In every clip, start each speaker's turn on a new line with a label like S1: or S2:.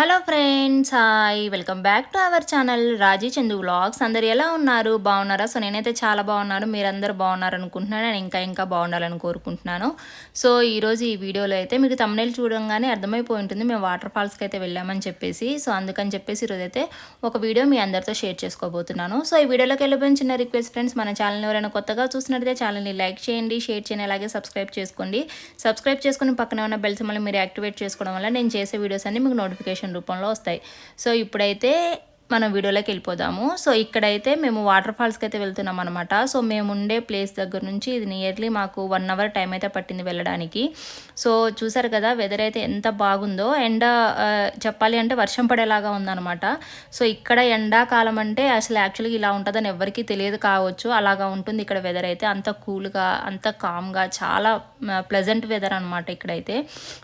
S1: Hello friends hi welcome back to our channel Raji Chandu vlogs అందరు ఎలా ఉన్నారు? బాగున్నారా? సో నేనైతే చాలా బాగున్నాను. మీరందరూ బాగున్నారు అనుకుంటున్నాను. నేను ఇంకా ఇంకా బాగుండాలని కోరుకుంటున్నాను. సో ఈరోజు ఈ వీడియోలో అయితే మీకు తమ్నేలు చూడంగానే అర్థమైపోయి ఉంటుంది. మేము వాటర్ ఫాల్స్కి అయితే వెళ్ళామని చెప్పేసి. సో అందుకని చెప్పేసి ఈరోజు అయితే ఒక వీడియో మీ అందరితో షేర్ చేసుకోబోతున్నాను. సో ఈ వీడియోలోకి వెళ్ళిపోయిన చిన్న రిక్వెస్ట్ ఫ్రెండ్స్ మన ఛానల్ ఎవరైనా కొత్తగా చూసినట్టయితే ఛానల్ని లైక్ చేయండి షేర్ చేయండి అలాగే సబ్స్క్రైబ్ చేసుకోండి. సబ్స్క్రైబ్ చేసుకుని పక్కన ఉన్న బెల్స్ మళ్ళీ మీరు యాక్టివేట్ చేసుకోవడం వల్ల నేను చేసే వీడియోస్ అన్ని మీకు నోటిఫికేషన్ రూపంలో వస్తాయి. సో ఇప్పుడైతే మనం వీడియోలోకి వెళ్ళిపోదాము. సో ఇక్కడైతే మేము వాటర్ ఫాల్స్కి అయితే వెళ్తున్నాం అనమాట సో మేము ఉండే ప్లేస్ దగ్గర నుంచి ఇది నియర్లీ మాకు వన్ అవర్ టైం అయితే పట్టింది వెళ్ళడానికి. సో చూసారు కదా వెదర్ అయితే ఎంత బాగుందో. ఎండ చెప్పాలి అంటే వర్షం పడేలాగా ఉందన్నమాట. సో ఇక్కడ ఎండాకాలం అంటే అసలు యాక్చువల్గా ఇలా ఉంటుందని ఎవరికీ తెలియదు కావచ్చు. అలాగా ఉంటుంది ఇక్కడ వెదర్ అయితే. అంత కూల్గా అంత కామ్గా చాలా ప్లెజెంట్ వెదర్ అనమాట ఇక్కడైతే.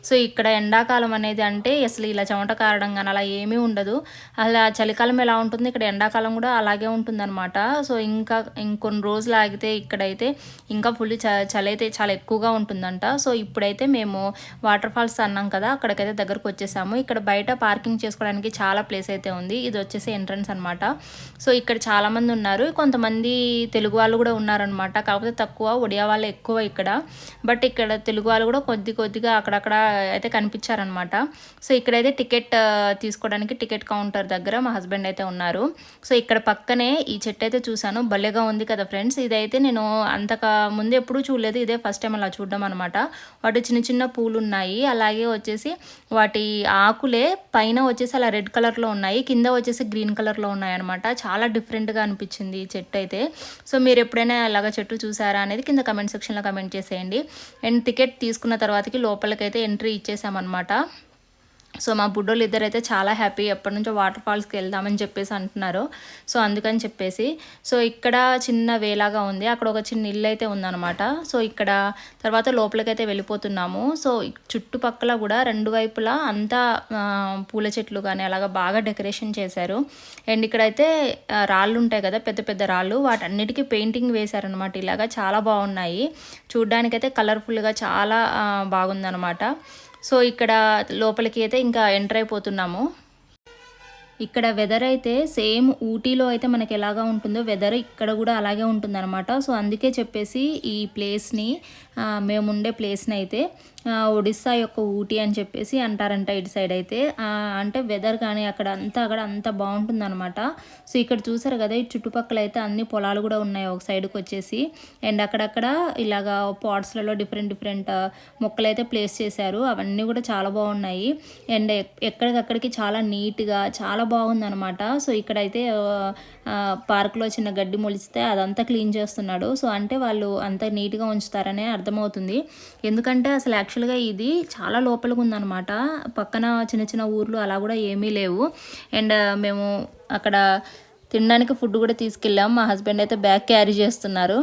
S1: సో ఇక్కడ ఎండాకాలం అనేది అంటే అసలు ఇలా చెమట కారడం కానీ అలా ఏమీ ఉండదు. అలా చలికాలం ఎలా ఉంటుంది ఇక్కడ ఎండాకాలం కూడా అలాగే ఉంటుందన్నమాట. సో ఇంకా ఇంకొన్ని రోజులు ఆగితే ఇక్కడైతే ఇంకా ఫుల్ చ చలి అయితే చాలా ఎక్కువగా ఉంటుందంట. సో ఇప్పుడైతే మేము వాటర్ ఫాల్స్ అన్నాం కదా అక్కడికైతే దగ్గరకు వచ్చేసాము. ఇక్కడ బయట పార్కింగ్ చేసుకోవడానికి చాలా ప్లేస్ అయితే ఉంది. ఇది వచ్చేసి ఎంట్రన్స్ అనమాట సో ఇక్కడ చాలామంది ఉన్నారు. కొంతమంది తెలుగు వాళ్ళు కూడా ఉన్నారనమాట కాకపోతే తక్కువ ఒడియా వాళ్ళు ఎక్కువ ఇక్కడ. బట్ ఇక్కడ తెలుగు వాళ్ళు కూడా కొద్ది కొద్దిగా అక్కడక్కడ అయితే కనిపించారనమాట సో ఇక్కడైతే టికెట్ తీసుకోవడానికి టికెట్ కౌంటర్ దగ్గర మా హస్బెండ్ అయితే ఉన్నారు. సో ఇక్కడ పక్కనే ఈ చెట్టు అయితే చూశాను. భలేగా ఉంది కదా ఫ్రెండ్స్. ఇదైతే నేను అంతక ముందు ఎప్పుడూ చూడలేదు. ఇదే ఫస్ట్ టైం అలా చూడడం అనమాట వాటి చిన్న చిన్న పూలు ఉన్నాయి అలాగే వచ్చేసి వాటి ఆకులే పైన వచ్చేసి అలా రెడ్ కలర్లో ఉన్నాయి. కింద వచ్చేసి గ్రీన్ కలర్లో ఉన్నాయి అనమాట చాలా డిఫరెంట్గా అనిపించింది ఈ చెట్టు అయితే. సో మీరు ఎప్పుడైనా అలాగ చెట్టు చూసారా అనేది కింద కమెంట్ సెక్షన్లో కమెంట్ చేసేయండి. అండ్ టికెట్ తీసుకున్న తర్వాతకి లోపలికైతే ఎంట్రీ ఇచ్చేసామన్నమాట. సో మా బుడ్డోళ్ళు ఇద్దరు అయితే చాలా హ్యాపీ. ఎప్పటి నుంచో వాటర్ ఫాల్స్కి వెళ్దామని చెప్పేసి అంటున్నారు. సో అందుకని చెప్పేసి సో ఇక్కడ చిన్న వేలాగా ఉంది. అక్కడ ఒక చిన్న ఇల్లు అయితే ఉందన్నమాట. సో ఇక్కడ తర్వాత లోపలికైతే వెళ్ళిపోతున్నాము. సో చుట్టుపక్కల కూడా రెండు వైపులా అంతా పూల చెట్లు కానీ అలాగా బాగా డెకరేషన్ చేశారు. అండ్ ఇక్కడైతే రాళ్ళు ఉంటాయి కదా పెద్ద పెద్ద రాళ్ళు. వాటన్నిటికీ పెయింటింగ్ వేశారనమాట ఇలాగా చాలా బాగున్నాయి. చూడ్డానికైతే కలర్ఫుల్గా చాలా బాగుందనమాట బాగుందన్నమాట. సో ఇక్కడ లోపలికి అయితే ఇంకా ఎంటర్ అయిపోతున్నాము. ఇక్కడ వెదర్ అయితే సేమ్ ఊటీలో అయితే మనకి ఎలాగా ఉంటుందో వెదర్ ఇక్కడ కూడా అలాగే ఉంటుందన్నమాట. సో అందుకే చెప్పేసి ఈ ప్లేస్ని మేముండే మేము ఉండే ప్లేస్ని అయితే ఒడిస్సా యొక్క ఊటీ అని చెప్పేసి అంటారంట ఇటు సైడ్ అయితే. అంటే వెదర్ కానీ అక్కడ అంతా అక్కడ అంత బాగుంటుందన్నమాట. సో ఇక్కడ చూసారు కదా ఈ చుట్టుపక్కల అయితే అన్ని పొలాలు కూడా ఉన్నాయి ఒక సైడ్కి వచ్చేసి. అండ్ అక్కడక్కడ ఇలాగా పాట్స్లలో డిఫరెంట్ డిఫరెంట్ మొక్కలు అయితే ప్లేస్ చేశారు. అవన్నీ కూడా చాలా బాగున్నాయి. అండ్ ఎక్కడికక్కడికి చాలా నీట్గా చాలా బాగుందన్నమాట. సో ఇక్కడైతే పార్క్లో చిన్న గడ్డి మొలిస్తే అదంతా క్లీన్ చేస్తున్నాడు. సో అంటే వాళ్ళు అంత నీట్గా ఉంచుతారనే అర్థం అర్థమవుతుంది. ఎందుకంటే అసలు యాక్చువల్గా ఇది చాలా లోపలికి ఉందన్నమాట పక్కన చిన్న చిన్న ఊర్లు అలా కూడా ఏమీ లేవు. అండ్ మేము అక్కడ తినడానికి ఫుడ్ కూడా తీసుకెళ్ళాం. మా హస్బెండ్ అయితే బ్యాగ్ క్యారీ చేస్తున్నారు.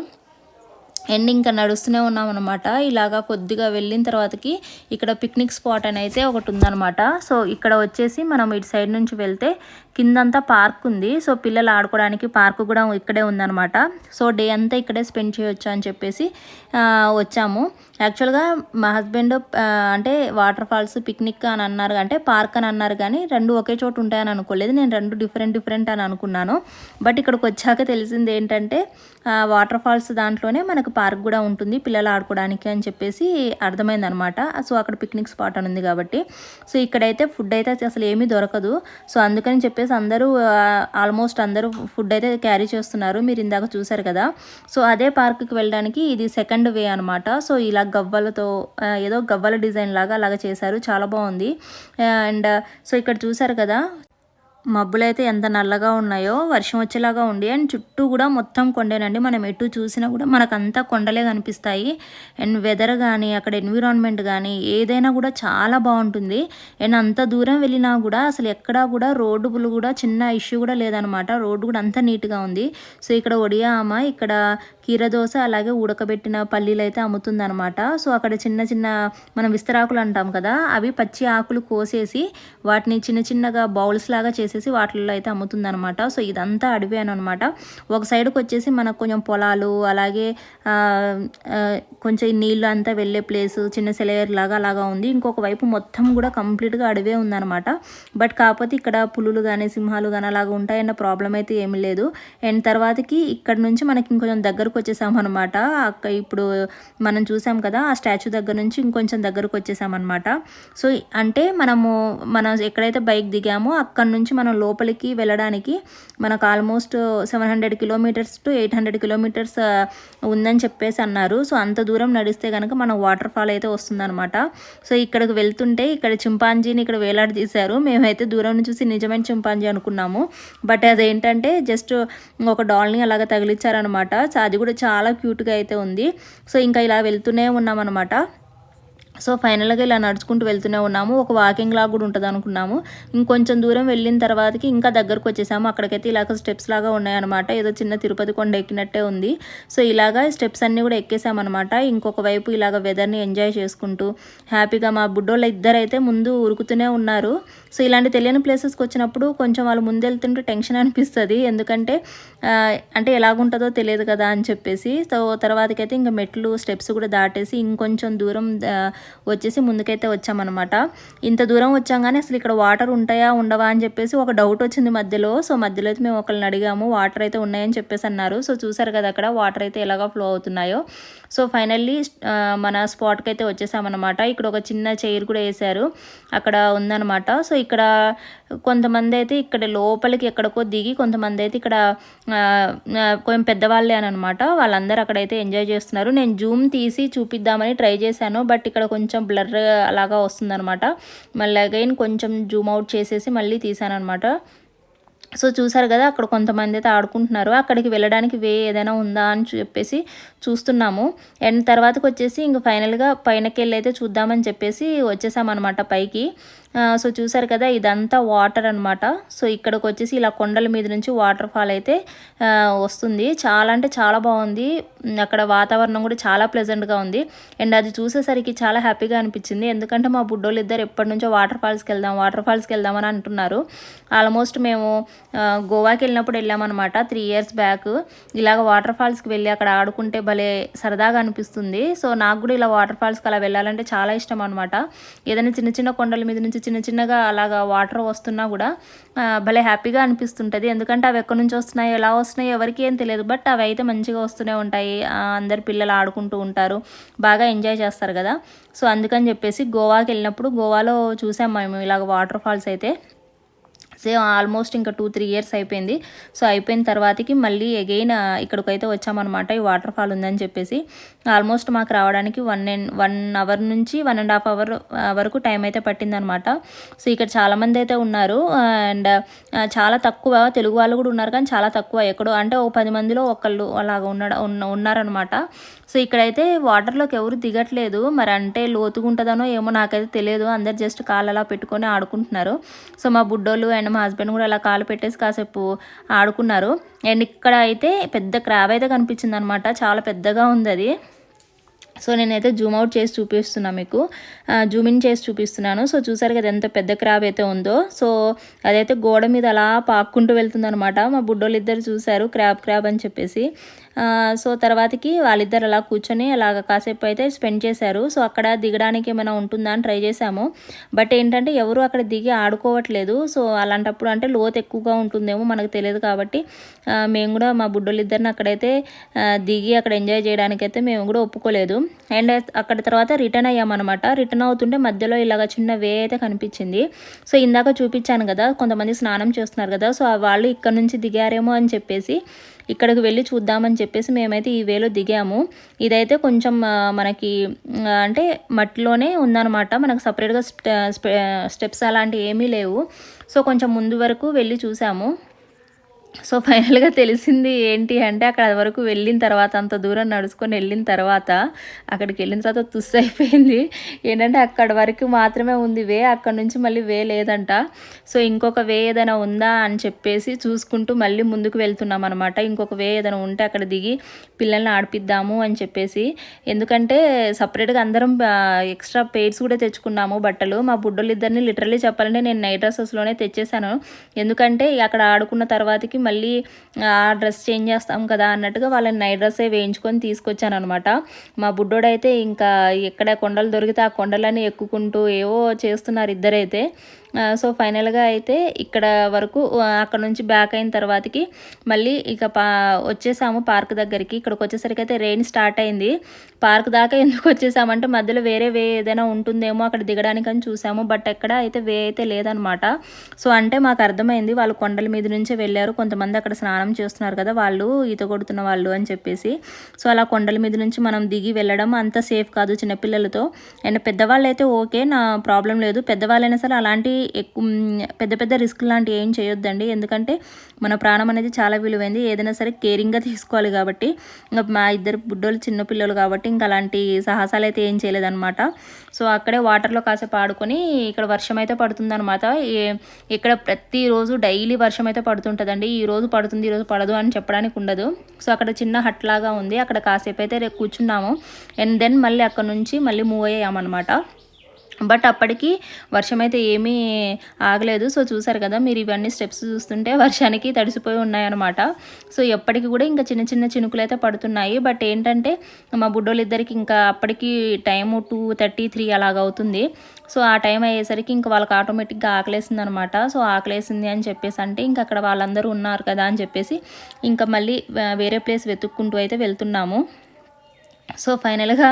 S1: అండ్ ఇంకా నడుస్తూనే ఉన్నాం అనమాట ఇలాగా కొద్దిగా వెళ్ళిన తర్వాతకి ఇక్కడ పిక్నిక్ స్పాట్ అని అయితే ఒకటి ఉందనమాట సో ఇక్కడ వచ్చేసి మనం ఇటు సైడ్ నుంచి వెళ్తే కిందంతా పార్క్ ఉంది. సో పిల్లలు ఆడుకోవడానికి పార్క్ కూడా ఇక్కడే ఉందనమాట సో డే అంతా ఇక్కడే స్పెండ్ చేయొచ్చు అని చెప్పేసి వచ్చాము. యాక్చువల్గా మా హస్బెండ్ అంటే వాటర్ ఫాల్స్ పిక్నిక్ అని అన్నారు అంటే పార్క్ అని అన్నారు కానీ రెండు ఒకే చోట ఉంటాయని అనుకోలేదు. నేను రెండు డిఫరెంట్ డిఫరెంట్ అని అనుకున్నాను. బట్ ఇక్కడికి వచ్చాక తెలిసింది ఏంటంటే వాటర్ ఫాల్స్ దాంట్లోనే మనకు పార్క్ కూడా ఉంటుంది పిల్లలు ఆడుకోవడానికి అని చెప్పేసి అర్థమైంది అనమాట సో అక్కడ పిక్నిక్ స్పాట్ అని ఉంది కాబట్టి. సో ఇక్కడైతే ఫుడ్ అయితే అసలు ఏమీ దొరకదు. సో అందుకని చెప్పేసి అందరూ ఆల్మోస్ట్ అందరూ ఫుడ్ అయితే క్యారీ చేస్తున్నారు. మీరు ఇందాక చూసారు కదా. సో అదే పార్క్కి వెళ్ళడానికి ఇది సెకండ్ వే అనమాట. సో ఇలా గవ్వలతో ఏదో గవ్వల డిజైన్ లాగా అలాగ చేశారు. చాలా బాగుంది. అండ్ సో ఇక్కడ చూసారు కదా. మబ్బులు అయితే ఎంత నల్లగా ఉన్నాయో వర్షం వచ్చేలాగా ఉండి అండ్ చుట్టూ కూడా మొత్తం కొండేనండి. మనం ఎటు చూసినా కూడా మనకు కొండలే కనిపిస్తాయి. అండ్ వెదర్ కానీ అక్కడ ఎన్విరాన్మెంట్ కానీ ఏదైనా కూడా చాలా బాగుంటుంది. అండ్ అంత దూరం వెళ్ళినా కూడా అసలు ఎక్కడా కూడా రోడ్డులు కూడా చిన్న ఇష్యూ కూడా లేదనమాట. రోడ్డు కూడా అంత నీట్గా ఉంది. సో ఇక్కడ ఒడియా ఇక్కడ కీరదోస అలాగే ఉడకబెట్టిన పల్లీలు అయితే అమ్ముతుందనమాట సో అక్కడ చిన్న చిన్న మనం విస్తరాకులు అంటాం కదా అవి పచ్చి ఆకులు కోసేసి వాటిని చిన్న చిన్నగా బౌల్స్ లాగా చేసేసి వాటిల్లో అయితే అమ్ముతుందనమాట సో ఇదంతా అడవి అనమాట. ఒక సైడ్కి వచ్చేసి మనకు కొంచెం పొలాలు అలాగే కొంచెం నీళ్ళు అంతా వెళ్ళే ప్లేస్ చిన్న సెలయర్ లాగా అలాగా ఉంది. ఇంకొక వైపు మొత్తం కూడా కంప్లీట్గా అడవే ఉందన్నమాట. బట్ కాకపోతే ఇక్కడ పులులు కానీ సింహాలు కానీ అలాగా ఉంటాయన్న ప్రాబ్లం అయితే ఏమి లేదు. అండ్ తర్వాతకి ఇక్కడ నుంచి మనకి ఇంకొంచెం దగ్గరకు వచ్చేసామన్నమాట అక్కడ ఇప్పుడు మనం చూసాం కదా ఆ స్టాచ్యూ దగ్గర నుంచి ఇంకొంచెం దగ్గరకు వచ్చేసామన్నమాట సో అంటే మనము మనం ఎక్కడైతే బైక్ దిగామో అక్కడ నుంచి మనం లోపలికి వెళ్ళడానికి మనకు almost seven hundred kilometres to eight hundred kilometres ఉందని చెప్పేసి అన్నారు. సో అంత దూరం నడిస్తే కనుక మనం వాటర్ ఫాల్ అయితే వస్తుందన్నమాట. సో ఇక్కడికి వెళ్తుంటే ఇక్కడ చింపాంజీని ఇక్కడ వేలాడదీశారు. మేమైతే దూరం నుంచి చూసి నిజమైన చింపాంజీ అనుకున్నాము. బట్ అదేంటంటే జస్ట్ ఒక డాల్ని అలాగ తగిలిచ్చారనమాట అది కూడా చాలా క్యూట్గా అయితే ఉంది. సో ఇంకా ఇలా వెళ్తూనే ఉన్నామన్నమాట. సో ఫైనల్గా ఇలా నడుచుకుంటూ వెళ్తూనే ఉన్నాము. ఒక వాకింగ్ లాగా కూడా ఉంటుంది అనుకున్నాము. ఇంకొంచెం దూరం వెళ్ళిన తర్వాతకి ఇంకా దగ్గరకు వచ్చేసాము. అక్కడికైతే ఇలాగ స్టెప్స్ లాగా ఉన్నాయన్నమాట. ఏదో చిన్న తిరుపతి కొండ ఎక్కినట్టే ఉంది. సో ఇలాగా స్టెప్స్ అన్నీ కూడా ఎక్కేసామన్నమాట. ఇంకొక వైపు ఇలాగ వెదర్ని ఎంజాయ్ చేసుకుంటూ హ్యాపీగా మా బుడ్డోళ్ళ ఇద్దరైతే ముందు ఉరుకుతూనే ఉన్నారు. సో ఇలాంటి తెలియని ప్లేసెస్కి వచ్చినప్పుడు కొంచెం వాళ్ళు ముందు వెళ్తుంటే టెన్షన్ అనిపిస్తుంది. ఎందుకంటే అంటే ఎలాగుంటుందో తెలియదు కదా అని చెప్పేసి. సో తర్వాతకైతే ఇంకా మెట్లు స్టెప్స్ కూడా దాటేసి ఇంకొంచెం దూరం వచ్చేసి ముందుకైతే వచ్చామన్నమాట. ఇంత దూరం వచ్చాం కానీ అసలు ఇక్కడ వాటర్ ఉంటాయా ఉండవా అని చెప్పేసి ఒక డౌట్ వచ్చింది మధ్యలో. సో మధ్యలో అయితే మేము ఒకరిని అడిగాము వాటర్ అయితే ఉన్నాయని చెప్పేసి అన్నారు. సో చూసారు కదా అక్కడ వాటర్ అయితే ఎలాగో ఫ్లో అవుతున్నాయో. సో ఫైనల్లీ మన స్పాట్కి అయితే వచ్చేసామన్నమాట. ఇక్కడ ఒక చిన్న చైర్ కూడా వేశారు. అక్కడ ఉందన్నమాట. సో ఇక్కడ కొంతమంది అయితే ఇక్కడ లోపలికి ఎక్కడికో దిగి కొంతమంది అయితే ఇక్కడ కొంచెం పెద్దవాళ్ళే అని అనమాట వాళ్ళందరూ అక్కడైతే ఎంజాయ్ చేస్తున్నారు. నేను జూమ్ తీసి చూపిద్దామని ట్రై చేశాను. బట్ ఇక్కడ కొంచెం బ్లర్ అలాగా వస్తుందన్నమాట. మళ్ళీ అగైన్ కొంచెం జూమ్ అవుట్ చేసేసి మళ్ళీ తీసాను అనమాట సో చూసారు కదా అక్కడ కొంతమంది అయితే ఆడుకుంటున్నారు. అక్కడికి వెళ్ళడానికి వే ఏదైనా ఉందా అని చెప్పేసి చూస్తున్నాము. అండ్ తర్వాతకు వచ్చేసి ఇంక ఫైనల్గా పైనకి వెళ్ళి అయితే చూద్దామని చెప్పేసి వచ్చేసామన్నమాట పైకి. సో చూసారు కదా ఇదంతా వాటర్ అనమాట సో ఇక్కడికి వచ్చేసి ఇలా కొండల మీద నుంచి వాటర్ ఫాల్ అయితే వస్తుంది. చాలా అంటే చాలా బాగుంది. అక్కడ వాతావరణం కూడా చాలా ప్లెజెంట్గా ఉంది. అండ్ అది చూసేసరికి చాలా హ్యాపీగా అనిపించింది. ఎందుకంటే మా బుడ్డోళ్ళు ఇద్దరు ఎప్పటి నుంచో వాటర్ ఫాల్స్కి వెళ్దాం వాటర్ ఫాల్స్కి వెళ్దామని అంటున్నారు. ఆల్మోస్ట్ మేము గోవాకి వెళ్ళినప్పుడు వెళ్ళామన్నమాట త్రీ ఇయర్స్ బ్యాక్. ఇలాగ వాటర్ ఫాల్స్కి వెళ్ళి అక్కడ ఆడుకుంటే భలే సరదాగా అనిపిస్తుంది. సో నాకు కూడా ఇలా వాటర్ ఫాల్స్కి అలా వెళ్ళాలంటే చాలా ఇష్టం అనమాట ఏదైనా చిన్న చిన్న కొండల మీద నుంచి చిన్న చిన్నగా అలాగా వాటర్ వస్తున్నా కూడా భలే హ్యాపీగా అనిపిస్తుంటుంది. ఎందుకంటే అవి ఎక్కడి నుంచి వస్తున్నాయో ఎలా వస్తున్నాయో ఎవరికి ఏం తెలియదు. బట్ అవి అయితే మంచిగా వస్తూనే ఉంటాయి. అందరు పిల్లలు ఆడుకుంటూ ఉంటారు. బాగా ఎంజాయ్ చేస్తారు కదా. సో అందుకని చెప్పేసి గోవాకి వెళ్ళినప్పుడు గోవాలో చూసాం మేము ఇలాగ వాటర్ ఫాల్స్ అయితే. సేమ్ ఆల్మోస్ట్ ఇంకా టూ త్రీ ఇయర్స్ అయిపోయింది. సో అయిపోయిన తర్వాతకి మళ్ళీ అగైన్ ఇక్కడికైతే వచ్చామన్నమాట. ఈ వాటర్ ఫాల్ ఉందని చెప్పేసి. ఆల్మోస్ట్ మాకు రావడానికి వన్ అండ్ వన్ అవర్ నుంచి వన్ అండ్ హాఫ్ అవర్ వరకు టైం అయితే పట్టిందనమాట సో ఇక్కడ చాలామంది అయితే ఉన్నారు. అండ్ చాలా తక్కువ తెలుగు వాళ్ళు కూడా ఉన్నారు కానీ చాలా తక్కువ. ఎక్కడో అంటే ఒక పది మందిలో ఒకళ్ళు అలాగ ఉన్న ఉన్నారనమాట సో ఇక్కడైతే వాటర్లోకి ఎవరు దిగట్లేదు. మరి అంటే లోతుగా ఉంటుందనో ఏమో నాకైతే తెలియదు. అందరు జస్ట్ కాళ్ళు అలా పెట్టుకొని ఆడుకుంటున్నారు. సో మా బుడ్డోళ్ళు అండ్ మా హస్బెండ్ కూడా అలా కాలు పెట్టేసి కాసేపు ఆడుకున్నారు. అండ్ ఇక్కడ అయితే పెద్ద క్రాబ్ అయితే కనిపించింది అనమాట చాలా పెద్దగా ఉంది అది సో నేనైతే జూమ్ అవుట్ చేసి చూపిస్తున్నాను మీకు. జూమ్ ఇన్ చేసి చూపిస్తున్నాను. సో చూసారు కదా ఎంత పెద్ద క్రాబ్ అయితే ఉందో. సో అదైతే గోడ మీద అలా పాక్కుంటూ వెళ్తుందనమాట. మా బుడ్డోళ్ళు ఇద్దరు చూశారు క్రాబ్ క్రాబ్ అని చెప్పేసి. సో తర్వాతకి వాళ్ళిద్దరు అలా కూర్చొని అలాగ కాసేపు అయితే స్పెండ్ చేశారు. సో అక్కడ దిగడానికి ఏమైనా ఉంటుందా అని ట్రై చేశాము. బట్ ఏంటంటే ఎవరు అక్కడ దిగి ఆడుకోవట్లేదు. సో అలాంటప్పుడు అంటే లోతు ఎక్కువగా ఉంటుందేమో మనకు తెలియదు కాబట్టి మేము కూడా మా బుడ్డోళ్ళు ఇద్దరిని అక్కడైతే దిగి అక్కడ ఎంజాయ్ చేయడానికైతే మేము కూడా ఒప్పుకోలేదు. అండ్ అక్కడ తర్వాత రిటర్న్ అయ్యామన్నమాట. రిటర్న్ అవుతుంటే మధ్యలో ఇలాగ చిన్న వే అయితే కనిపించింది. సో ఇందాక చూపించాను కదా కొంతమంది స్నానం చేస్తున్నారు కదా సో వాళ్ళు ఇక్కడ నుంచి దిగారేమో అని చెప్పేసి ఇక్కడికి వెళ్ళి చూద్దామని చెప్పేసి మేమైతే ఈ వేలో దిగాము. ఇదైతే కొంచెం మనకి అంటే మట్టిలోనే ఉందన్నమాట. మనకు సపరేట్గా స్టెప్స్ అలాంటివి ఏమీ లేవు. సో కొంచెం ముందు వరకు వెళ్ళి చూసాము. సో ఫైనల్గా తెలిసింది ఏంటి అంటే అక్కడ వరకు వెళ్ళిన తర్వాత అంత దూరం నడుచుకొని వెళ్ళిన తర్వాత అక్కడికి వెళ్ళిన తర్వాత తుస్సు అయిపోయింది. ఏంటంటే అక్కడ వరకు మాత్రమే ఉంది వే అక్కడ నుంచి మళ్ళీ వే లేదంట. సో ఇంకొక వే ఏదైనా ఉందా అని చెప్పేసి చూసుకుంటూ మళ్ళీ ముందుకు వెళ్తున్నాం అనమాట ఇంకొక వే ఏదైనా ఉంటే అక్కడ దిగి పిల్లల్ని ఆడిపిద్దాము అని చెప్పేసి. ఎందుకంటే సపరేట్గా అందరం ఎక్స్ట్రా పెయిర్స్ కూడా తెచ్చుకున్నాము బట్టలు. మా బుడ్డోళ్ళు ఇద్దరిని లిటరలీ చెప్పాలంటే నేను నైట్ డ్రెస్సెస్లోనే తెచ్చేసాను ఎందుకంటే అక్కడ ఆడుకున్న తర్వాతకి మళ్ళీ ఆ డ్రెస్ చేంజ్ చేస్తాం కదా అన్నట్టుగా వాళ్ళని నైట్ డ్రెస్సే వేయించుకొని తీసుకొచ్చాను అనమాట మా బుడ్డోడైతే ఇంకా ఎక్కడ కొండలు దొరికితే ఆ కొండలన్నీ ఎక్కుకుంటూ ఏవో చేస్తున్నారు ఇద్దరైతే. సో ఫైనల్గా అయితే ఇక్కడ వరకు అక్కడ నుంచి బ్యాక్ అయిన తర్వాతకి మళ్ళీ ఇక పా వచ్చేసాము పార్క్ దగ్గరికి. ఇక్కడికి వచ్చేసరికి అయితే రెయిన్ స్టార్ట్ అయింది. పార్క్ దాకా ఎందుకు వచ్చేసామంటే మధ్యలో వేరే వే ఏదైనా ఉంటుందేమో అక్కడ దిగడానికి అని చూసాము. బట్ ఎక్కడ అయితే వే అయితే లేదనమాట సో అంటే మాకు అర్థమైంది వాళ్ళు కొండల మీద నుంచే వెళ్ళారు. కొంత కొంతమంది అక్కడ స్నానం చేస్తున్నారు కదా వాళ్ళు ఈత కొడుతున్న వాళ్ళు అని చెప్పేసి. సో అలా కొండల మీద నుంచి మనం దిగి వెళ్ళడం అంత సేఫ్ కాదు చిన్నపిల్లలతో. అండ్ పెద్దవాళ్ళు అయితే ఓకే నా ప్రాబ్లం లేదు. పెద్దవాళ్ళైనా సరే అలాంటి ఎక్కువ పెద్ద పెద్ద రిస్క్ లాంటివి ఏం చేయొద్దండి. ఎందుకంటే మన ప్రాణం అనేది చాలా విలువైంది. ఏదైనా సరే కేరింగ్గా తీసుకోవాలి కాబట్టి. ఇంకా మా ఇద్దరు బుడ్డోళ్ళు చిన్నపిల్లలు కాబట్టి ఇంకా అలాంటి సాహసాలు అయితే ఏం చేయలేదన్నమాట. సో అక్కడే వాటర్లో కాసేపు ఆడుకొని ఇక్కడ వర్షం అయితే పడుతుందన్నమాట. ఇక్కడ ప్రతిరోజు డైలీ వర్షం అయితే పడుతుంటుందండి. ఈ రోజు పడుతుంది ఈరోజు పడదు అని చెప్పడానికి ఉండదు. సో అక్కడ చిన్న హట్ లాగా ఉంది. అక్కడ కాసేపు అయితే రేపు కూర్చున్నాము. అండ్ దెన్ మళ్ళీ అక్కడ నుంచి మళ్ళీ మూవ్ అయ్యామన్నమాట. బట్ అప్పటికి వర్షం అయితే ఏమీ ఆగలేదు. సో చూసారు కదా మీరు ఇవన్నీ స్టెప్స్ చూస్తుంటే వర్షానికి తడిసిపోయి ఉన్నాయన్నమాట. సో ఎప్పటికి కూడా ఇంకా చిన్న చిన్న చినుకులు అయితే పడుతున్నాయి. బట్ ఏంటంటే మా బుడ్డోళ్ళిద్దరికి ఇంకా అప్పటికి టైము టూ థర్టీ త్రీ అలాగ అవుతుంది. సో ఆ టైం అయ్యేసరికి ఇంకా వాళ్ళకి ఆటోమేటిక్గా ఆకలేసింది అనమాట సో ఆకలేసింది అని చెప్పేసి అంటే ఇంకా అక్కడ వాళ్ళందరూ ఉన్నారు కదా అని చెప్పేసి ఇంకా మళ్ళీ వేరే ప్లేస్ వెతుక్కుంటూ అయితే వెళ్తున్నాము. సో ఫైనల్గా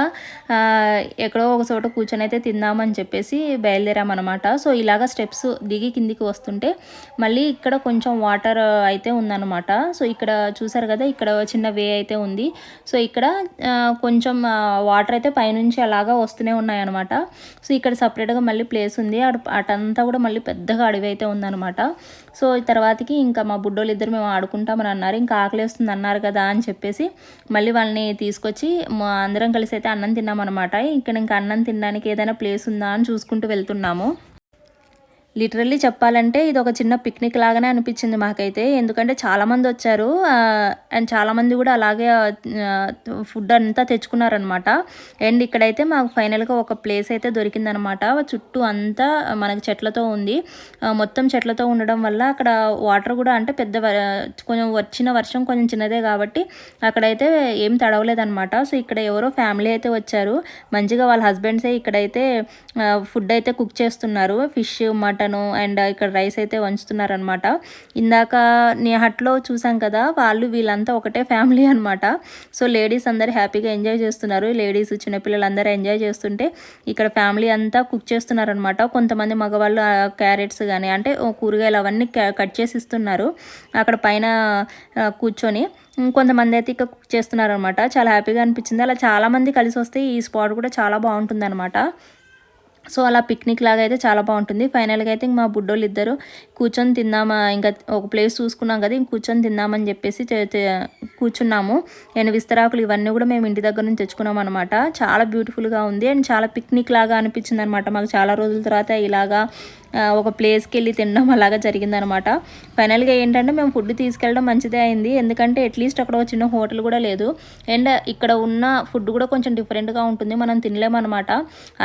S1: ఎక్కడో ఒక చోట కూర్చొని అయితే తిందామని చెప్పేసి బయలుదేరామన్నమాట. సో ఇలాగ స్టెప్స్ దిగి కిందికి వస్తుంటే మళ్ళీ ఇక్కడ కొంచెం వాటర్ అయితే ఉందన్నమాట. సో ఇక్కడ చూసారు కదా ఇక్కడ చిన్న వే అయితే ఉంది. సో ఇక్కడ కొంచెం వాటర్ అయితే పైనుంచి అలాగా వస్తూనే ఉన్నాయన్నమాట. సో ఇక్కడ సపరేట్గా మళ్ళీ ప్లేస్ ఉంది. అటంతా కూడా మళ్ళీ పెద్దగా అడవి అయితే ఉందన్నమాట. సో తర్వాతకి ఇంకా మా బుడ్డోళ్ళు ఇద్దరు మేము ఆడుకుంటామని అన్నారు. ఇంకా ఆకలేస్తుంది అన్నారు కదా అని చెప్పేసి మళ్ళీ వాళ్ళని తీసుకొచ్చి మా అందరం కలిసి అయితే అన్నం తిన్నామన్నమాట. ఇక్కడ ఇంకా అన్నం తినడానికి ఏదైనా ప్లేస్ ఉందా అని చూసుకుంటూ వెళ్తున్నాము. లిటరల్లీ చెప్పాలంటే ఇది ఒక చిన్న పిక్నిక్ లాగానే అనిపించింది మాకైతే. ఎందుకంటే చాలామంది వచ్చారు. అండ్ చాలామంది కూడా అలాగే ఫుడ్ అంతా తెచ్చుకున్నారనమాట. అండ్ ఇక్కడైతే మాకు ఫైనల్గా ఒక ప్లేస్ అయితే దొరికిందనమాట. చుట్టూ అంతా మనకి చెట్లతో ఉంది. మొత్తం చెట్లతో ఉండడం వల్ల అక్కడ వాటర్ కూడా అంటే పెద్ద కొంచెం వచ్చిన వర్షం కొంచెం చిన్నదే కాబట్టి అక్కడైతే ఏం తడవలేదనమాట. సో ఇక్కడ ఎవరో ఫ్యామిలీ అయితే వచ్చారు. మంచిగా వాళ్ళ హస్బెండ్సే ఇక్కడైతే ఫుడ్ అయితే కుక్ చేస్తున్నారు. ఫిష్ మటన్ మటను అండ్ ఇక్కడ రైస్ అయితే వంచుతున్నారనమాట. ఇందాక నీ హట్లో చూసాం కదా వాళ్ళు వీళ్ళంతా ఒకటే ఫ్యామిలీ అనమాట. సో లేడీస్ అందరు హ్యాపీగా ఎంజాయ్ చేస్తున్నారు. లేడీస్ చిన్నపిల్లలు అందరూ ఎంజాయ్ చేస్తుంటే ఇక్కడ ఫ్యామిలీ అంతా కుక్ చేస్తున్నారనమాట. కొంతమంది మగవాళ్ళు క్యారెట్స్ కానీ అంటే కూరగాయలు అవన్నీ కట్ చేసి ఇస్తున్నారు. అక్కడ పైన కూర్చొని కొంతమంది అయితే ఇక కుక్ చేస్తున్నారనమాట. చాలా హ్యాపీగా అనిపించింది. అలా చాలామంది కలిసి వస్తే ఈ స్పాట్ కూడా చాలా బాగుంటుంది అనమాట సో అలా పిక్నిక్ లాగా అయితే చాలా బాగుంటుంది. ఫైనల్గా అయితే మా బుడ్డోళ్ళు ఇద్దరు కూర్చొని తిందామా ఇంకా ఒక ప్లేస్ చూసుకున్నాం కదా ఇంక కూర్చొని తిందామని చెప్పేసి కూర్చున్నాము. నేను విస్తరాకులు ఇవన్నీ కూడా మేము ఇంటి దగ్గర నుంచి తెచ్చుకున్నాం అనమాట చాలా బ్యూటిఫుల్గా ఉంది అండ్ చాలా పిక్నిక్ లాగా అనిపించింది అనమాట మాకు చాలా రోజుల తర్వాత ఇలాగా ఒక ప్లేస్కి వెళ్ళి తినడం అలాగా జరిగిందనమాట ఫైనల్గా ఏంటంటే మేము ఫుడ్ తీసుకెళ్ళడం మంచిదే అయింది. ఎందుకంటే అట్లీస్ట్ అక్కడ ఒక చిన్న హోటల్ కూడా లేదు. అండ్ ఇక్కడ ఉన్న ఫుడ్ కూడా కొంచెం డిఫరెంట్గా ఉంటుంది. మనం తినలేమన్నమాట.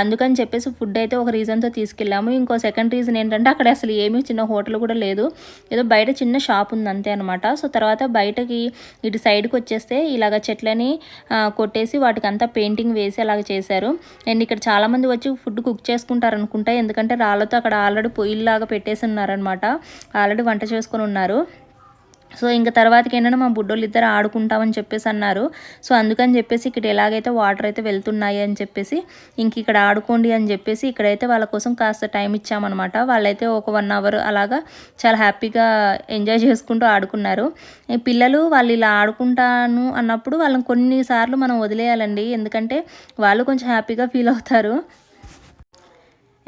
S1: అందుకని చెప్పేసి ఫుడ్ ఫుడ్ అయితే ఒక రీజన్తో తీసుకెళ్ళాము. ఇంకో సెకండ్ రీజన్ ఏంటంటే అక్కడ అసలు ఏమీ చిన్న హోటల్ కూడా లేదు. ఏదో బయట చిన్న షాప్ ఉంది అంతే అనమాట సో తర్వాత బయటకి ఇటు సైడ్కి వచ్చేస్తే ఇలాగ చెట్లని కొట్టేసి వాటికి అంతా పెయింటింగ్ వేసి అలాగ చేశారు. అండ్ ఇక్కడ చాలామంది వచ్చి ఫుడ్ కుక్ చేసుకుంటారు అనుకుంటా. ఎందుకంటే రాళ్ళతో అక్కడ ఆల్రెడీ పొయ్యిలాగా పెట్టేసి ఉన్నారనమాట ఆల్రెడీ వంట చేసుకొని ఉన్నారు. సో ఇంకా తర్వాతకి ఏంటంటే మా బుడ్డోళ్ళు ఇద్దరు ఆడుకుంటామని చెప్పేసి అన్నారు. సో అందుకని చెప్పేసి ఇక్కడ ఎలాగైతే వాటర్ అయితే వెళ్తున్నాయి అని చెప్పేసి ఇంక ఇక్కడ ఆడుకోండి అని చెప్పేసి ఇక్కడైతే వాళ్ళ కోసం కాస్త టైం ఇచ్చామన్నమాట. వాళ్ళైతే ఒక వన్ అవర్ అలాగా చాలా హ్యాపీగా ఎంజాయ్ చేసుకుంటూ ఆడుకున్నారు. పిల్లలు వాళ్ళు ఇలా ఆడుకుంటాను అన్నప్పుడు వాళ్ళని కొన్నిసార్లు మనం వదిలేయాలండి. ఎందుకంటే వాళ్ళు కొంచెం హ్యాపీగా ఫీల్ అవుతారు.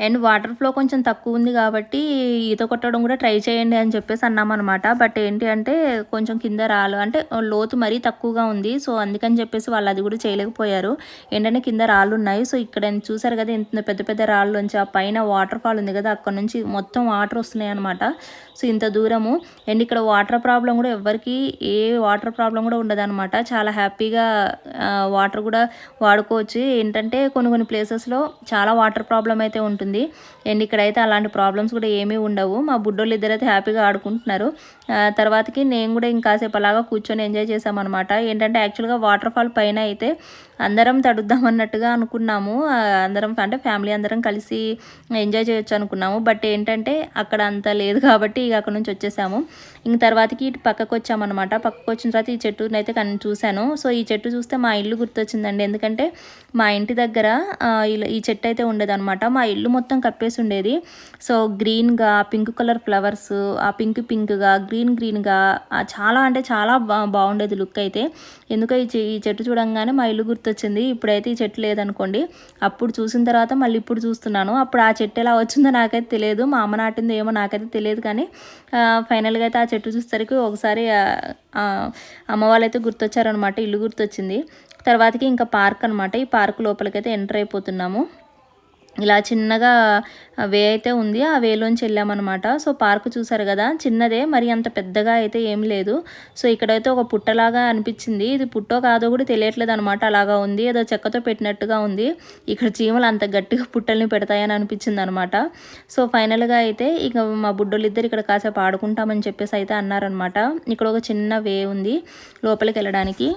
S1: అండ్ వాటర్ ఫ్లో కొంచెం తక్కువ ఉంది కాబట్టి ఈత కొట్టడం కూడా ట్రై చేయండి అని చెప్పేసి అన్నామన్నమాట బట్ ఏంటి అంటే కొంచెం కింద రాళ్ళు అంటే లోతు మరీ తక్కువగా ఉంది. సో అందుకని చెప్పేసి వాళ్ళు అది కూడా చేయలేకపోయారు. ఏంటంటే కింద రాళ్ళు ఉన్నాయి. సో ఇక్కడ చూసారు కదా ఇంత పెద్ద పెద్ద రాళ్ళు నుంచి ఆ పైన వాటర్ ఫాల్ ఉంది కదా అక్కడ నుంచి మొత్తం వాటర్ వస్తున్నాయి అనమాట సో ఇంత దూరము. అండ్ ఇక్కడ వాటర్ ప్రాబ్లం కూడా ఎవరికి ఏ వాటర్ ప్రాబ్లం కూడా ఉండదన్నమాట చాలా హ్యాపీగా వాటర్ కూడా వాడుకోవచ్చు. ఏంటంటే కొన్ని కొన్ని ప్లేసెస్లో చాలా వాటర్ ప్రాబ్లం అయితే ఉంటుంది. అండ్ ఇక్కడైతే అలాంటి ప్రాబ్లమ్స్ కూడా ఏమీ ఉండవు. మా బుడ్డోళ్ళు ఇద్దరైతే హ్యాపీగా ఆడుకుంటున్నారు. తర్వాతకి నేను కూడా ఇంకాసేపు అలాగా కూర్చొని ఎంజాయ్ చేసామన్నమాట ఏంటంటే యాక్చువల్గా వాటర్ ఫాల్ పైన అయితే అందరం తడుద్దాం అన్నట్టుగా అనుకున్నాము. అందరం అంటే ఫ్యామిలీ అందరం కలిసి ఎంజాయ్ చేయొచ్చు అనుకున్నాము. బట్ ఏంటంటే అక్కడ అంత లేదు కాబట్టి ఇక అక్కడ నుంచి వచ్చేసాము. ఇంక తర్వాతకి ఇటు పక్కకు వచ్చామన్నమాట. పక్కకు వచ్చిన తర్వాత ఈ చెట్టుని అయితే కన్ చూశాను. సో ఈ చెట్టు చూస్తే మా ఇల్లు గుర్తొచ్చిందండి. ఎందుకంటే మా ఇంటి దగ్గర ఈ చెట్టు అయితే ఉండేదన్నమాట. మా ఇల్లు మొత్తం కప్పేసి ఉండేది. సో గ్రీన్గా పింక్ కలర్ ఫ్లవర్స్ ఆ పింక్ పింక్గా గ్రీన్ గ్రీన్గా చాలా అంటే చాలా బాగుండేది లుక్ అయితే. ఎందుకో ఈ చెట్టు చూడంగానే మా ఇల్లు గుర్తొచ్చింది. ఇప్పుడైతే ఈ చెట్టు లేదనుకోండి. అప్పుడు చూసిన తర్వాత మళ్ళీ ఇప్పుడు చూస్తున్నాను. అప్పుడు ఆ చెట్టు ఎలా వచ్చిందో నాకైతే తెలియదు. మా అమ్మ నాటిందో ఏమో నాకైతే తెలియదు కానీ ఫైనల్గా అయితే ఆ చెట్టు చూసేసరికి ఒకసారి అమ్మ వాళ్ళైతే గుర్తొచ్చారనమాట ఇల్లు గుర్తొచ్చింది. తర్వాతకి ఇంకా పార్క్ అనమాట ఈ పార్క్ లోపలికైతే ఎంటర్ అయిపోతున్నాము. ఇలా చిన్నగా వే అయితే ఉంది. ఆ వేలోంచి వెళ్ళామన్నమాట. సో పార్క్ చూసారు కదా? చిన్నదే మరి అంత పెద్దగా అయితే ఏం లేదు. సో ఇక్కడైతే ఒక పుట్టలాగా అనిపించింది. ఇది పుట్టో కాదో కూడా తెలియట్లేదు అనమాట అలాగా ఉంది. ఏదో చెక్కతో పెట్టినట్టుగా ఉంది. ఇక్కడ చీమలు అంత గట్టిగా పుట్టల్ని పెడతాయని అనిపించింది అనమాట సో ఫైనల్గా అయితే ఇక మా బుడ్డోళ్ళు ఇద్దరు ఇక్కడ కాసేపు ఆడుకుంటామని చెప్పేసి అయితే అన్నారనమాట ఇక్కడ ఒక చిన్న వే ఉంది లోపలికి వెళ్ళడానికి.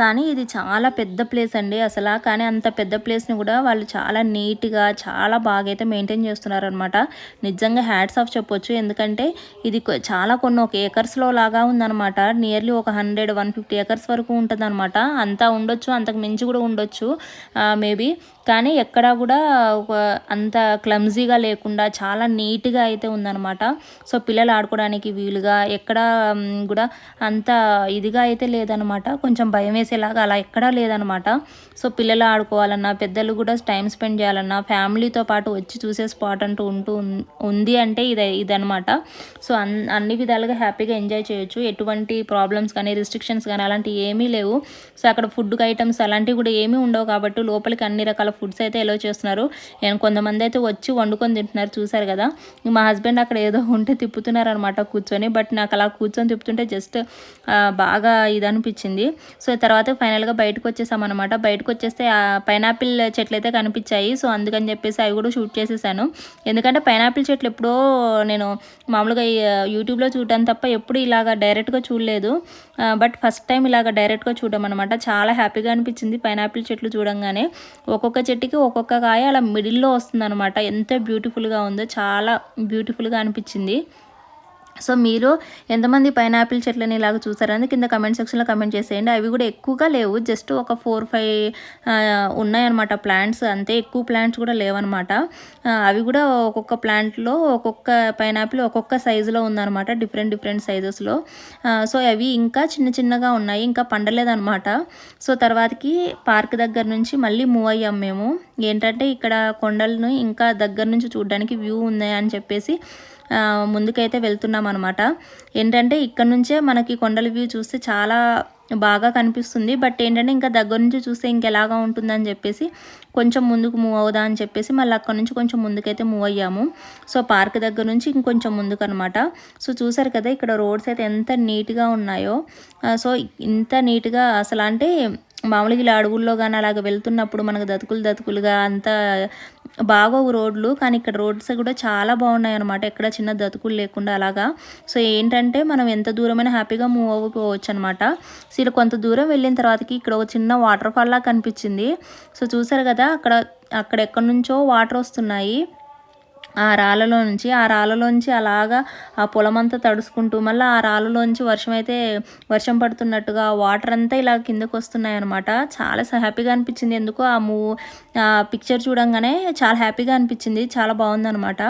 S1: కానీ ఇది చాలా పెద్ద ప్లేస్ అండి అసలు. కానీ అంత పెద్ద ప్లేస్ని కూడా వాళ్ళు చాలా నీట్గా చాలా బాగా అయితే మెయింటైన్ చేస్తున్నారనమాట నిజంగా హ్యాట్స్ ఆఫ్ చెప్పొచ్చు. ఎందుకంటే ఇది చాలా కొన్ని ఒక ఏకర్స్లో లాగా ఉందనమాట నియర్లీ ఒక హండ్రెడ్ వన్ ఫిఫ్టీ ఏకర్స్ వరకు ఉంటుందన్నమాట. అంతా ఉండొచ్చు అంతకు మించి కూడా ఉండొచ్చు మేబీ. కానీ ఎక్కడా కూడా ఒక అంత క్లమ్జీగా లేకుండా చాలా నీట్గా అయితే ఉందన్నమాట. సో పిల్లలు ఆడుకోవడానికి వీలుగా ఎక్కడా కూడా అంత ఇదిగా అయితే లేదనమాట కొంచెం భయం చేసేలాగా అలా ఎక్కడా లేదనమాట. సో పిల్లలు ఆడుకోవాలన్నా పెద్దలు కూడా టైం స్పెండ్ చేయాలన్నా ఫ్యామిలీతో పాటు వచ్చి చూసే స్పాట్ అంటూ ఉంటూ ఉంది అంటే ఇది ఇదనమాట. సో అన్ అన్ని విధాలుగా హ్యాపీగా ఎంజాయ్ చేయొచ్చు. ఎటువంటి ప్రాబ్లమ్స్ కానీ రిస్ట్రిక్షన్స్ కానీ అలాంటివి ఏమీ లేవు. సో అక్కడ ఫుడ్ ఐటమ్స్ అలాంటివి కూడా ఏమీ ఉండవు కాబట్టి లోపలికి అన్ని రకాల ఫుడ్స్ అయితే ఎలో చేస్తున్నారు. నేను కొంతమంది అయితే వచ్చి వండుకొని తింటున్నారు చూసారు కదా. మా హస్బెండ్ అక్కడ ఏదో ఉంటే తిప్పుతున్నారు అనమాట కూర్చొని. బట్ నాకు అలా కూర్చొని తిప్పుతుంటే జస్ట్ బాగా ఇది అనిపించింది సో తర్వాత తర్వాత ఫైనల్గా బయటకు వచ్చేసామన్నమాట బయటకు వచ్చేస్తే పైనాపిల్ చెట్లు అయితే కనిపించాయి. సో అందుకని చెప్పేసి అవి కూడా షూట్ చేసేసాను. ఎందుకంటే పైనాపిల్ చెట్లు ఎప్పుడో నేను మామూలుగా యూట్యూబ్లో చూడటం తప్ప ఎప్పుడు ఇలాగ డైరెక్ట్గా చూడలేదు. బట్ ఫస్ట్ టైం ఇలాగ డైరెక్ట్గా చూడడం అనమాట చాలా హ్యాపీగా అనిపించింది పైనాపిల్ చెట్లు చూడంగానే. ఒక్కొక్క చెట్టుకి ఒక్కొక్క కాయ అలా మిడిల్లో వస్తుందన్నమాట. ఎంత బ్యూటిఫుల్గా ఉందో చాలా బ్యూటిఫుల్గా అనిపించింది. సో మీరు ఎంతమంది పైనాపిల్ చెట్లని ఇలాగ చూసారని కింద కమెంట్ సెక్షన్లో కమెంట్ చేసేయండి. అవి కూడా ఎక్కువగా లేవు. జస్ట్ ఒక ఫోర్ ఫైవ్ ఉన్నాయన్నమాట ప్లాంట్స్. అంతే ఎక్కువ ప్లాంట్స్ కూడా లేవన్నమాట. అవి కూడా ఒక్కొక్క ప్లాంట్లో ఒక్కొక్క పైనాపిల్ ఒక్కొక్క సైజులో ఉందన్నమాట. Different different సైజెస్లో. సో అవి ఇంకా చిన్న చిన్నగా ఉన్నాయి. ఇంకా పండలేదన్నమాట. సో తర్వాతకి పార్క్ దగ్గర నుంచి మళ్ళీ మూవ్ అయ్యాం మేము. ఏంటంటే ఇక్కడ కొండలను ఇంకా దగ్గర నుంచి చూడడానికి వ్యూ ఉన్నాయని అని చెప్పేసి ముందుకైతే వెళ్తున్నాం అనమాట ఏంటంటే ఇక్కడ నుంచే మనకి కొండల వ్యూ చూస్తే చాలా బాగా కనిపిస్తుంది. బట్ ఏంటంటే ఇంకా దగ్గర నుంచి చూస్తే ఇంకెలాగా ఉంటుందని చెప్పేసి కొంచెం ముందుకు మూవ్ అవుదా అని చెప్పేసి మళ్ళీ అక్కడ నుంచి కొంచెం ముందుకైతే మూవ్ అయ్యాము. సో పార్క్ దగ్గర నుంచి ఇంకొంచెం ముందుకు అనమాట సో చూసారు కదా ఇక్కడ రోడ్స్ అయితే ఎంత నీట్గా ఉన్నాయో. సో ఇంత నీట్గా అసలు అంటే మామూలుగా ఇలా అడవుల్లో కానీ అలాగ వెళ్తున్నప్పుడు మనకు దతుకులు దతుకులుగా అంత బాగోవు రోడ్లు. కానీ ఇక్కడ రోడ్స్ కూడా చాలా బాగున్నాయి అనమాట ఎక్కడ చిన్న దతుకులు లేకుండా అలాగా. సో ఏంటంటే మనం ఎంత దూరమైనా హ్యాపీగా మూవ్ అవ్వకపోవచ్చు అనమాట సో ఇలా కొంత దూరం వెళ్ళిన తర్వాతకి ఇక్కడ ఒక చిన్న వాటర్ ఫాల్ లాగా కనిపించింది. సో చూసారు కదా అక్కడ అక్కడ ఎక్కడి నుంచో వాటర్ వస్తున్నాయి. ఆ రాళ్ళలో నుంచి ఆ రాళ్ళలోంచి అలాగా ఆ పొలమంతా తడుసుకుంటూ మళ్ళీ ఆ రాళ్ళలోంచి వర్షం అయితే వర్షం పడుతున్నట్టుగా వాటర్ అంతా ఇలా కిందకు వస్తున్నాయి అనమాట చాలా హ్యాపీగా అనిపించింది. ఎందుకో ఆ మూ ఆ పిక్చర్ చూడంగానే చాలా హ్యాపీగా అనిపించింది. చాలా బాగుందనమాట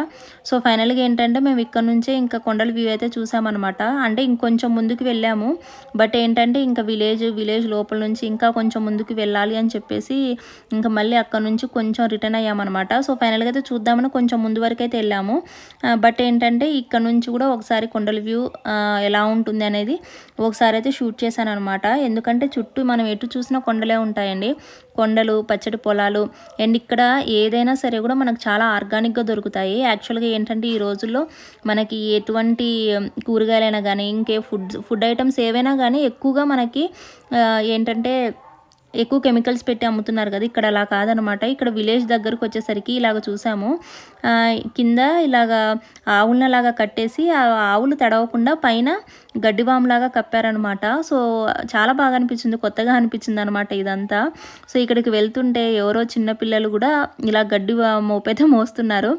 S1: సో ఫైనల్గా ఏంటంటే మేము ఇక్కడ నుంచే ఇంకా కొండల వ్యూ అయితే చూసామన్నమాట. అంటే ఇంకొంచెం ముందుకు వెళ్ళాము. బట్ ఏంటంటే ఇంకా విలేజ్ విలేజ్ లోపల నుంచి ఇంకా కొంచెం ముందుకు వెళ్ళాలి అని చెప్పేసి ఇంకా మళ్ళీ అక్కడ నుంచి కొంచెం రిటర్న్ అయ్యామన్నమాట. సో ఫైనల్గా అయితే చూద్దామని కొంచెం ముందు వరకు అయితే వెళ్ళాము. బట్ ఏంటంటే ఇక్కడ నుంచి కూడా ఒకసారి కొండల వ్యూ ఎలా ఉంటుంది అనేది ఒకసారి అయితే షూట్ చేశాను అనమాట ఎందుకంటే చుట్టూ మనం ఎటు చూసినా కొండలే ఉంటాయండి. కొండలు పచ్చడి పొలాలు అండ్ ఇక్కడ ఏదైనా సరే కూడా మనకు చాలా ఆర్గానిక్గా దొరుకుతాయి. యాక్చువల్గా ఏంటంటే ఈ రోజుల్లో మనకి ఎటువంటి కూరగాయలైనా కానీ ఇంకే ఫుడ్ ఫుడ్ ఐటమ్స్ ఏవైనా కానీ ఎక్కువగా మనకి ఏంటంటే ఎక్కువ కెమికల్స్ పెట్టి అమ్ముతున్నారు కదా ఇక్కడ అలా కాదనమాట. ఇక్కడ విలేజ్ దగ్గరకు వచ్చేసరికి ఇలాగ చూసాము. కింద ఇలాగ ఆవులను లాగా కట్టేసి ఆ ఆవులు తడవకుండా పైన గడ్డివాములాగా కప్పారనమాట. సో చాలా బాగా అనిపించింది కొత్తగా అనిపించింది అనమాట ఇదంతా. సో ఇక్కడికి వెళ్తుంటే ఎవరో చిన్నపిల్లలు కూడా ఇలా గడ్డి వా- మోపైతే మోస్తున్నారు.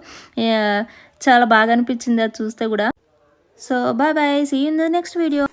S1: చాలా బాగా అనిపించింది అది చూస్తే కూడా. So bye bye see in the next video